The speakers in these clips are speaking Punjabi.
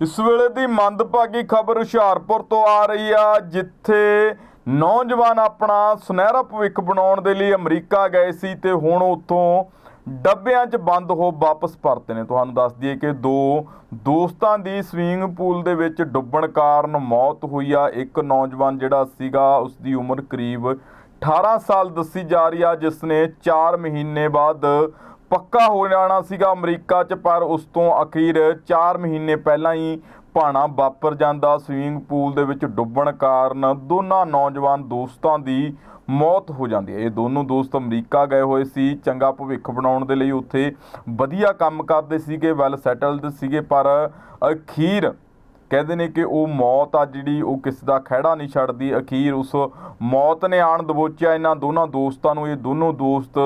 ਇਸ ਵੇਲੇ ਦੀ ਮੰਦਭਾਗੀ ਖਬਰ ਹੁਸ਼ਿਆਰਪੁਰ ਤੋਂ ਆ ਰਹੀ ਆ, ਜਿੱਥੇ ਨੌਜਵਾਨ ਆਪਣਾ ਸੁਨਹਿਰਾ ਭਵਿੱਖ ਬਣਾਉਣ ਦੇ ਲਈ ਅਮਰੀਕਾ ਗਏ ਸੀ ਤੇ ਹੁਣ ਉੱਥੋਂ ਡੱਬਿਆਂ 'ਚ ਬੰਦ ਹੋ ਵਾਪਸ ਪਰਤੇ ਨੇ। ਤੁਹਾਨੂੰ ਦੱਸ ਦਈਏ ਕਿ ਦੋ ਦੋਸਤਾਂ ਦੀ ਸਵਿਮਿੰਗ ਪੂਲ ਦੇ ਵਿੱਚ ਡੁੱਬਣ ਕਾਰਨ ਮੌਤ ਹੋਈ ਆ। ਇੱਕ ਨੌਜਵਾਨ ਜਿਹੜਾ ਸੀਗਾ ਉਸ ਦੀ ਉਮਰ ਕਰੀਬ 18 ਸਾਲ ਦੱਸੀ ਜਾ ਰਹੀ ਆ ਜਿਸ ਨੇ 4 ਮਹੀਨੇ ਬਾਅਦ ਪੱਕਾ ਹੋ ਜਾਣਾ ਸੀਗਾ ਅਮਰੀਕਾ 'ਚ, ਪਰ ਉਸ ਤੋਂ ਅਖੀਰ 4 ਮਹੀਨੇ ਪਹਿਲਾਂ ਹੀ ਭਾਣਾ ਵਾਪਰ ਜਾਂਦਾ। ਸਵਿਮਿੰਗ ਪੂਲ ਦੇ ਵਿੱਚ ਡੁੱਬਣ ਕਾਰਨ ਦੋਨਾਂ ਨੌਜਵਾਨ ਦੋਸਤਾਂ ਦੀ ਮੌਤ ਹੋ ਜਾਂਦੀ ਹੈ। ਇਹ ਦੋਨੋਂ ਦੋਸਤ ਅਮਰੀਕਾ ਗਏ ਹੋਏ ਸੀ। ਚੰਗਾ ਭਵਿੱਖ ਬਣਾਉਣ ਦੇ ਲਈ ਉੱਥੇ ਵਧੀਆ ਕੰਮ ਕਰਦੇ ਸੀਗੇ ਵੈਲ ਸੈਟਲਡ ਸੀਗੇ, ਪਰ ਅਖੀਰ ਕਹਿੰਦੇ ਨੇ ਕਿ ਉਹ ਮੌਤ ਆ ਜਿਹੜੀ ਉਹ ਕਿਸ ਦਾ ਖਹਿੜਾ ਨਹੀਂ ਛੱਡਦੀ। ਅਖੀਰ ਉਸ ਮੌਤ ਨੇ ਆਣ ਦਬੋਚਿਆ। ਇਹਨਾਂ ਦੋਨਾਂ ਦੋਸਤਾਂ ਨੂੰ ਇਹ ਦੋਨੋਂ ਦੋਸਤ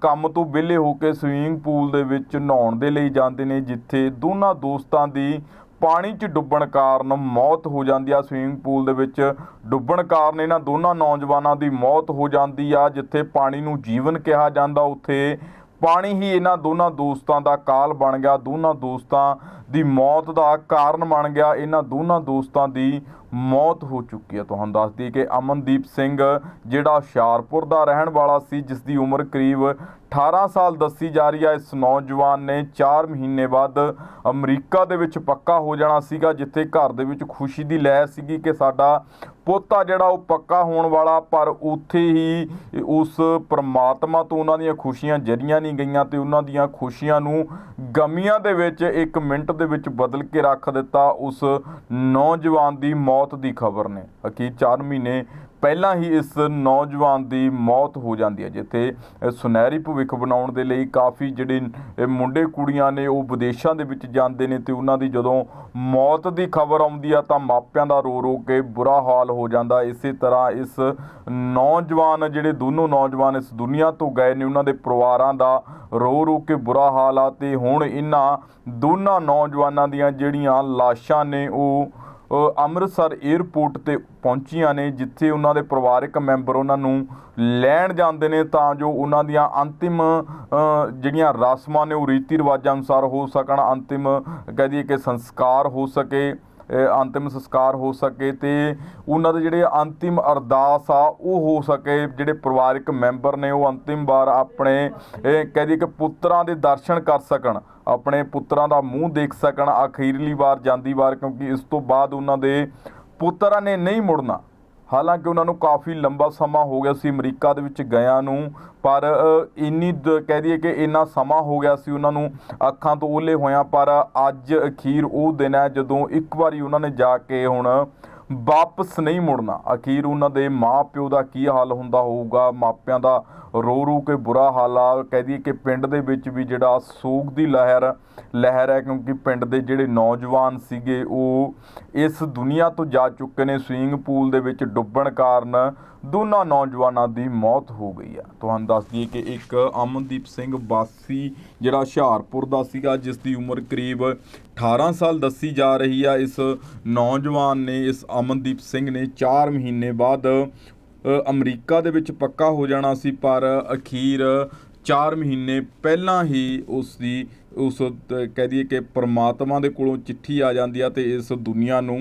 ਕੰਮ ਤੋਂ ਵਿਹਲੇ ਹੋ ਕੇ ਸਵੀਮਿੰਗ ਪੂਲ ਦੇ ਵਿੱਚ ਨਹਾਉਣ ਦੇ ਲਈ ਜਾਂਦੇ ਨੇ, ਜਿੱਥੇ ਦੋਨਾਂ ਦੋਸਤਾਂ ਦੀ ਪਾਣੀ 'ਚ ਡੁੱਬਣ ਕਾਰਨ ਮੌਤ ਹੋ ਜਾਂਦੀ ਆ। ਸਵੀਮਿੰਗ ਪੂਲ ਦੇ ਵਿੱਚ ਡੁੱਬਣ ਕਾਰਨ ਇਹਨਾਂ ਦੋਨਾਂ ਨੌਜਵਾਨਾਂ ਦੀ ਮੌਤ ਹੋ ਜਾਂਦੀ ਆ, ਜਿੱਥੇ ਪਾਣੀ ਨੂੰ ਜੀਵਨ ਕਿਹਾ ਜਾਂਦਾ। ਉੱਥੇ ਪਾਣੀ ਹੀ ਇਹਨਾਂ ਦੋਨਾਂ ਦੋਸਤਾਂ ਦਾ ਕਾਲ ਬਣ ਗਿਆ। ਦੋਨਾਂ ਦੋਸਤਾਂ ਦੀ ਮੌਤ ਦਾ ਕਾਰਨ ਬਣ ਗਿਆ। ਇਹਨਾਂ ਦੋਨਾਂ ਦੋਸਤਾਂ ਦੀ ਮੌਤ ਹੋ ਚੁੱਕੀ ਹੈ। ਤੁਹਾਨੂੰ ਦੱਸ ਦਈਏ ਕਿ ਅਮਨਦੀਪ ਸਿੰਘ, ਜਿਹੜਾ ਹੁਸ਼ਿਆਰਪੁਰ ਦਾ ਰਹਿਣ ਵਾਲਾ ਸੀ ਜਿਸ ਦੀ ਉਮਰ ਕਰੀਬ 18 ਸਾਲ ਦੱਸੀ ਜਾ ਰਹੀ ਹੈ, ਇਸ ਨੌਜਵਾਨ ਨੇ 4 ਮਹੀਨੇ ਬਾਅਦ ਅਮਰੀਕਾ ਦੇ ਵਿੱਚ ਪੱਕਾ ਹੋ ਜਾਣਾ ਸੀਗਾ, ਜਿੱਥੇ ਘਰ ਦੇ ਵਿੱਚ ਖੁਸ਼ੀ ਦੀ ਲਹਿਰ ਸੀਗੀ ਕਿ ਸਾਡਾ ਪੋਤਾ ਜਿਹੜਾ ਉਹ ਪੱਕਾ ਹੋਣ ਵਾਲਾ, ਪਰ ਉੱਥੇ ਹੀ ਉਸ ਪ੍ਰਮਾਤਮਾ ਤੋਂ ਉਹਨਾਂ ਦੀਆਂ ਖੁਸ਼ੀਆਂ ਜਰੀਆਂ ਨਹੀਂ ਗਈਆਂ ਤੇ ਉਹਨਾਂ ਦੀਆਂ ਖੁਸ਼ੀਆਂ ਨੂੰ ਗਮੀਆਂ ਦੇ ਵਿੱਚ ਇੱਕ ਮਿੰਟ ਦੇ ਵਿੱਚ ਬਦਲ ਕੇ ਰੱਖ ਦਿੱਤਾ। ਉਸ ਨੌਜਵਾਨ ਦੀ ਮੌਤ ਮੌਤ ਦੀ ਖਬਰ ਨੇ। ਅਕੀ 4 ਮਹੀਨੇ ਪਹਿਲਾਂ ਹੀ ਇਸ ਨੌਜਵਾਨ ਦੀ ਮੌਤ ਹੋ ਜਾਂਦੀ ਹੈ, ਜਿੱਥੇ ਸੁਨਹਿਰੀ ਭਵਿੱਖ ਬਣਾਉਣ ਦੇ ਲਈ ਕਾਫੀ ਜਿਹੜੇ ਮੁੰਡੇ ਕੁੜੀਆਂ ਨੇ ਉਹ ਵਿਦੇਸ਼ਾਂ ਦੇ ਵਿੱਚ ਜਾਂਦੇ ਨੇ ਤੇ ਉਹਨਾਂ ਦੀ ਜਦੋਂ ਮੌਤ ਦੀ ਖਬਰ ਆਉਂਦੀ ਆ ਤਾਂ ਮਾਪਿਆਂ ਦਾ ਰੋ ਰੋ ਕੇ ਬੁਰਾ ਹਾਲ ਹੋ ਜਾਂਦਾ। ਇਸੇ ਤਰ੍ਹਾਂ ਇਸ ਨੌਜਵਾਨ, ਜਿਹੜੇ ਦੋਨੋਂ ਨੌਜਵਾਨ ਇਸ ਦੁਨੀਆ ਤੋਂ ਗਏ ਨੇ, ਉਹਨਾਂ ਦੇ ਪਰਿਵਾਰਾਂ ਦਾ ਰੋ ਰੋ ਕੇ ਬੁਰਾ ਹਾਲ ਆ ਤੇ ਹੁਣ ਇਹਨਾਂ ਦੋਨਾਂ ਨੌਜਵਾਨਾਂ ਦੀਆਂ ਜਿਹੜੀਆਂ ਲਾਸ਼ਾਂ ਨੇ ਉਹ ਅੰਮ੍ਰਿਤਸਰ 에ਅਰਪੋਰਟ ਤੇ ਪਹੁੰਚੀਆਂ ਨੇ, ਜਿੱਥੇ ਉਹਨਾਂ ਦੇ ਪਰਿਵਾਰਕ ਮੈਂਬਰ ਉਹਨਾਂ ਨੂੰ ਲੈਣ ਜਾਂਦੇ ਨੇ, ਤਾਂ ਜੋ ਉਹਨਾਂ ਦੀਆਂ ਅੰਤਿਮ ਜਿਹੜੀਆਂ ਰਸਮਾਂ ਨੇ ਉਹ ਰੀਤੀ ਰਿਵਾਜਾਂ ਅਨੁਸਾਰ ਹੋ ਸਕਣ, ਅੰਤਿਮ ਕਹਿ ਦਈਏ ਕਿ ਸੰਸਕਾਰ ਹੋ ਸਕੇ। ਅੰਤਿਮ ਸੰਸਕਾਰ ਹੋ ਸਕੇ ਤੇ ਉਹਨਾਂ ਦੇ ਜਿਹੜੇ ਅੰਤਿਮ ਅਰਦਾਸ ਆ, ਉਹ ਹੋ ਸਕੇ। ਜਿਹੜੇ ਪਰਿਵਾਰਕ ਮੈਂਬਰ ਨੇ, ਉਹ ਅੰਤਿਮ ਵਾਰ ਆਪਣੇ ਕਹਿ ਦਈਏ ਕਿ ਪੁੱਤਰਾਂ ਦੇ ਦਰਸ਼ਨ ਕਰ ਸਕਣ, ਆਪਣੇ ਪੁੱਤਰਾਂ ਦਾ ਮੂੰਹ ਦੇਖ ਸਕਣ ਅਖੀਰਲੀ ਵਾਰ, ਜਾਂਦੀ ਵਾਰ, ਕਿਉਂਕਿ ਇਸ ਤੋਂ ਬਾਅਦ ਉਹਨਾਂ ਦੇ ਪੁੱਤਰਾਂ ਨੇ ਨਹੀਂ ਮੁੜਨਾ। ਹਾਲਾਂਕਿ ਉਹਨਾਂ ਨੂੰ ਕਾਫੀ ਲੰਬਾ ਸਮਾਂ ਹੋ ਗਿਆ ਸੀ ਅਮਰੀਕਾ ਦੇ ਵਿੱਚ ਗਿਆ ਨੂੰ, ਪਰ ਇੰਨੀ ਦ- ਕਹਿ ਦਈਏ ਕਿ ਇੰਨਾ ਸਮਾਂ ਹੋ ਗਿਆ ਸੀ ਉਹਨਾਂ ਨੂੰ ਅੱਖਾਂ ਤੋਂ ਓਲੇ ਹੋਇਆਂ, ਪਰ ਅੱਜ ਅਖੀਰ ਉਹ ਦਿਨ ਹੈ ਜਦੋਂ ਇੱਕ ਵਾਰੀ ਉਹਨਾਂ ਨੇ ਜਾ ਕੇ ਹੁਣ ਵਾਪਸ ਨਹੀਂ ਮੁੜਨਾ। ਅਖੀਰ ਉਹਨਾਂ ਦੇ ਮਾਪਿਓ ਦਾ ਕੀ ਹਾਲ ਹੁੰਦਾ ਹੋਊਗਾ, ਮਾਪਿਆਂ ਦਾ ਰੋ ਰੋ ਕੇ ਬੁਰਾ ਹਾਲ ਆ। ਕਹਿ ਦਈਏ ਕਿ ਪਿੰਡ ਦੇ ਵਿੱਚ ਵੀ ਜਿਹੜਾ ਸੋਗ ਦੀ ਲਹਿਰ ਲਹਿਰ ਹੈ, ਕਿਉਂਕਿ ਪਿੰਡ ਦੇ ਜਿਹੜੇ ਨੌਜਵਾਨ ਸੀਗੇ, ਉਹ ਇਸ ਦੁਨੀਆ ਤੋਂ ਜਾ ਚੁੱਕੇ ਨੇ। ਸਵਿਮਿੰਗ ਪੂਲ ਦੇ ਵਿੱਚ ਡੁੱਬਣ ਕਾਰਨ ਦੋਨਾਂ ਨੌਜਵਾਨਾਂ ਦੀ ਮੌਤ ਹੋ ਗਈ ਆ। ਤੁਹਾਨੂੰ ਦੱਸ ਦਈਏ ਕਿ ਇੱਕ ਅਮਨਦੀਪ ਸਿੰਘ ਬਾਸੀ, ਜਿਹੜਾ ਹੁਸ਼ਿਆਰਪੁਰ ਦਾ ਸੀਗਾ, ਜਿਸ ਦੀ ਉਮਰ ਕਰੀਬ 18 ਸਾਲ ਦੱਸੀ ਜਾ ਰਹੀ ਆ। ਇਸ ਨੌਜਵਾਨ ਨੇ, ਇਸ ਅਮਨਦੀਪ ਸਿੰਘ ਨੇ 4 ਮਹੀਨੇ ਬਾਅਦ ਅਮਰੀਕਾ ਦੇ ਵਿੱਚ ਪੱਕਾ ਹੋ ਜਾਣਾ ਸੀ, ਪਰ ਅਖੀਰ 4 ਮਹੀਨੇ ਪਹਿਲਾਂ ਹੀ ਉਸ ਦੀ ਉਸ ਕਹਿ ਦਈਏ ਕਿ ਪਰਮਾਤਮਾ ਦੇ ਕੋਲੋਂ ਚਿੱਠੀ ਆ ਜਾਂਦੀ ਆ ਤੇ ਇਸ ਦੁਨੀਆ ਨੂੰ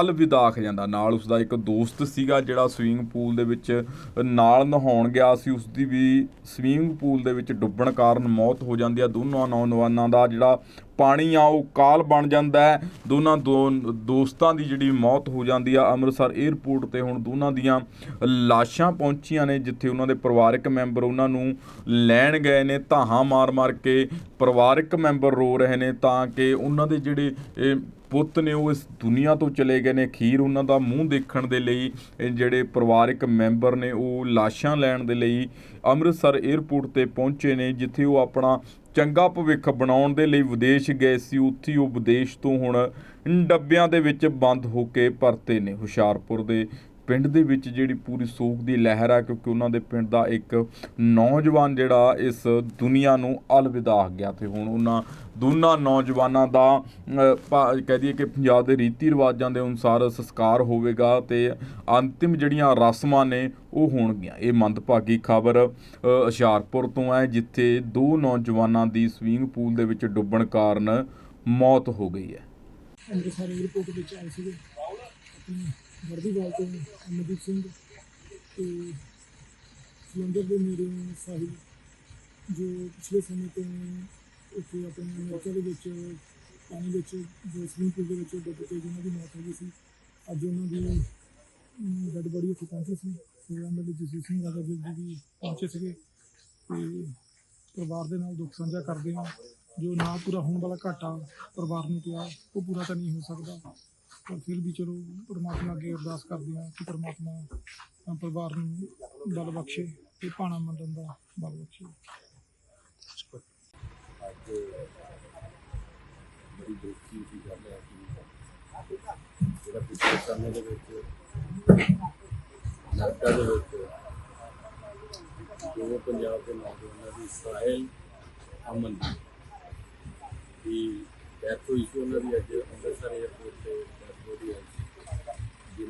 ਅਲਵਿਦਾ ਆਖ ਜਾਂਦਾ। ਨਾਲ ਉਸ ਦਾ ਇੱਕ ਦੋਸਤ ਸੀਗਾ ਜਿਹੜਾ ਸਵਿਮਿੰਗ ਪੂਲ ਦੇ ਵਿੱਚ ਨਾਲ ਨਹਾਉਣ ਗਿਆ ਸੀ। ਉਸ ਦੀ ਵੀ ਸਵਿਮਿੰਗ ਪੂਲ ਦੇ ਵਿੱਚ ਡੁੱਬਣ ਕਾਰਨ ਮੌਤ ਹੋ ਜਾਂਦੀ ਆ। ਦੋਨੋਂ ਨੌਜਵਾਨਾਂ ਦਾ ਜਿਹੜਾ ਪਾਣੀ ਆ ਉਹ ਕਾਲ ਬਣ ਜਾਂਦਾ ਹੈ, ਦੋਨਾਂ ਦੋ ਦੋਸਤਾਂ ਦੀ ਜਿਹੜੀ ਮੌਤ ਹੋ ਜਾਂਦੀ ਆ। ਅੰਮ੍ਰਿਤਸਰ 에ਅਰਪੋਰਟ ਤੇ ਹੁਣ ਦੋਨਾਂ ਦੀਆਂ ਲਾਸ਼ਾਂ ਪਹੁੰਚੀਆਂ ਨੇ, ਜਿੱਥੇ ਉਹਨਾਂ ਦੇ ਪਰਿਵਾਰਕ ਮੈਂਬਰ ਉਹਨਾਂ ਨੂੰ ਲੈਣ ਗਏ ਨੇ। ਧਾਹਾਂ ਮਾਰ-ਮਾਰ ਕੇ ਪਰਿਵਾਰਕ ਮੈਂਬਰ ਰੋ ਰਹੇ ਨੇ ਤਾਂ ਕਿ ਉਹਨਾਂ ਦੇ ਜਿਹੜੇ ਪੁੱਤ ਨੇ ਉਹ ਇਸ ਦੁਨੀਆ ਤੋਂ ਚਲੇ ਗਏ ਨੇ। ਖੀਰ ਉਹਨਾਂ ਦਾ ਮੂੰਹ ਦੇਖਣ ਦੇ ਲਈ ਜਿਹੜੇ ਪਰਿਵਾਰਕ ਮੈਂਬਰ ਨੇ, ਉਹ ਲਾਸ਼ਾਂ ਲੈਣ ਦੇ ਲਈ ਅੰਮ੍ਰਿਤਸਰ 에ਅਰਪੋਰਟ ਤੇ ਪਹੁੰਚੇ ਨੇ, ਜਿੱਥੇ ਉਹ ਆਪਣਾ ਚੰਗਾ ਭਵਿੱਖ ਬਣਾਉਣ ਦੇ ਲਈ ਵਿਦੇਸ਼ ਗਏ ਸੀ, ਉੱਥੇ ਉਹ ਵਿਦੇਸ਼ ਤੋਂ ਹੁਣ ਡੱਬਿਆਂ ਦੇ ਵਿੱਚ ਬੰਦ ਹੋ ਕੇ ਪਰਤੇ ਨੇ ਹੁਸ਼ਿਆਰਪੁਰ ਦੇ ਪਿੰਡ ਦੇ ਵਿੱਚ ਜਿਹੜੀ ਪੂਰੀ ਸੋਗ ਦੀ ਲਹਿਰ ਆ, ਕਿਉਂਕਿ ਉਹਨਾਂ ਦੇ ਪਿੰਡ ਦਾ ਇੱਕ ਨੌਜਵਾਨ ਜਿਹੜਾ ਇਸ ਦੁਨੀਆ ਨੂੰ ਅਲਵਿਦਾ ਆ ਗਿਆ ਤੇ ਹੁਣ ਉਹਨਾਂ ਦੋਨਾਂ ਨੌਜਵਾਨਾਂ ਦਾ ਕਹਿ ਦਈਏ ਕਿ ਪੰਜਾਬ ਦੇ ਰੀਤੀ ਰਿਵਾਜਾਂ ਦੇ ਅਨੁਸਾਰ ਸੰਸਕਾਰ ਹੋਵੇਗਾ ਤੇ ਅੰਤਿਮ ਜਿਹੜੀਆਂ ਰਸਮਾਂ ਨੇ ਉਹ ਹੋਣਗੀਆਂ। ਇਹ ਮੰਦਭਾਗੀ ਖਬਰ ਹੁਸ਼ਿਆਰਪੁਰ ਤੋਂ ਹੈ, ਜਿੱਥੇ ਦੋ ਨੌਜਵਾਨਾਂ ਦੀ ਸਵੀਮਿੰਗ ਪੂਲ ਦੇ ਵਿੱਚ ਡੁੱਬਣ ਕਾਰਨ ਮੌਤ ਹੋ ਗਈ ਹੈ। ਅੰਮ੍ਰਿਤਸਰ ਏਅਰਪੋਰਟ ਵਿੱਚ ਆਏ ਸੀਗੇ। ਆਪਣੀ ਵਰਦੀਵਾਲ ਤੋਂ ਅਮਰਦੀਪ ਸਿੰਘ ਤੇ ਜਲੰਧਰ ਦੇ ਮੇਰੇ ਸਾਹਿਲ ਜੋ ਪਿਛਲੇ ਸਮੇਂ ਤੋਂ ਉੱਥੇ ਆਪਣੇ ਅਮਰੀਕਾ ਦੇ ਵਿੱਚ, ਪਾਣੀ ਵਿੱਚ, ਜੋ ਸਵਿਮਿੰਗ ਪੂਲ ਦੇ ਵਿੱਚ ਡੁੱਬ ਕੇ ਜਿਨ੍ਹਾਂ ਦੀ ਮੌਤ ਹੋ ਗਈ ਸੀ, ਅੱਜ ਉਹਨਾਂ ਦੀ ਡੈਡ ਬੋਡੀ ਉੱਥੇ ਪਹੁੰਚੀ ਸੀ। ਸੇਵਾ ਦੇ ਜਸਵੀਰ ਸਿੰਘ ਰਾਜਾ ਜੀ ਵੀ ਪਹੁੰਚੇ ਸੀਗੇ ਤੇ ਪਰਿਵਾਰ ਦੇ ਨਾਲ ਦੁੱਖ ਸਾਂਝਾ ਕਰਦੇ ਹਾਂ। ਜੋ ਨਾ ਪੂਰਾ ਹੋਣ ਵਾਲਾ ਘਾਟਾ ਪਰਿਵਾਰ ਨੂੰ ਪਿਆ, ਉਹ ਪੂਰਾ ਤਾਂ ਨਹੀਂ ਹੋ ਸਕਦਾ। ਪਰ ਫਿਰ ਵੀ ਚਲੋ ਪਰਮਾਤਮਾ ਅੱਗੇ ਅਰਦਾਸ ਕਰਦੇ ਹਾਂ ਕਿ ਪਰਮਾਤਮਾ ਪਰਿਵਾਰ ਨੂੰ ਬਲ ਬਖਸ਼ੇ ਤੇ ਭਾਣਾ ਮੰਨਣ ਦਾ ਬਲ ਬਖਸ਼ੇ। ਅੱਜ ਬੜੀ ਦੁਖੀ ਦੀ ਗੱਲ ਹੈ ਕਿ ਜਿਹੜਾ ਪਿਛਲੇ ਸਮੇਂ ਦੇ ਵਿੱਚ ਅਮਰੀਕਾ ਦੇ ਵਿੱਚ ਦੋ ਪੰਜਾਬ ਦੇ ਨੌਜਵਾਨਾਂ ਦੀ ਸਾਹਿਲ ਅਮਨ ਦੀ ਡੈਥ ਹੋਈ ਸੀ, ਉਹਨਾਂ ਦੀ ਅੱਜ ਅੰਮ੍ਰਿਤਸਰ ਏਅਰਪੋਰਟ ਤੇ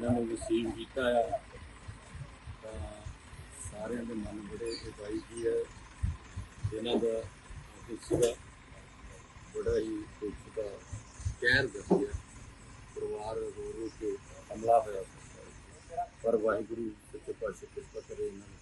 ਇਹਨਾਂ ਨੂੰ ਰਿਸੀਵ ਕੀਤਾ ਆ, ਤਾਂ ਸਾਰਿਆਂ ਦੇ ਮਨ ਬੜੇ ਉਦਾਈ ਜੀ ਹੈ ਇਹਨਾਂ ਦਾ ਕਿਸੇ ਦਾ ਬੜਾ ਹੀ ਦੁੱਖ ਦਾ ਕਹਿਰ ਦੱਸਿਆ, ਪਰਿਵਾਰ ਰੋ ਰੋ ਕੇ ਹਮਲਾ ਹੋਇਆ। ਪਰ ਵਾਹਿਗੁਰੂ ਸੱਚੇ ਪਾਤਸ਼ਾਹ ਕਿਰਪਾ ਕਰੇ ਇਹਨਾਂ ਨੂੰ।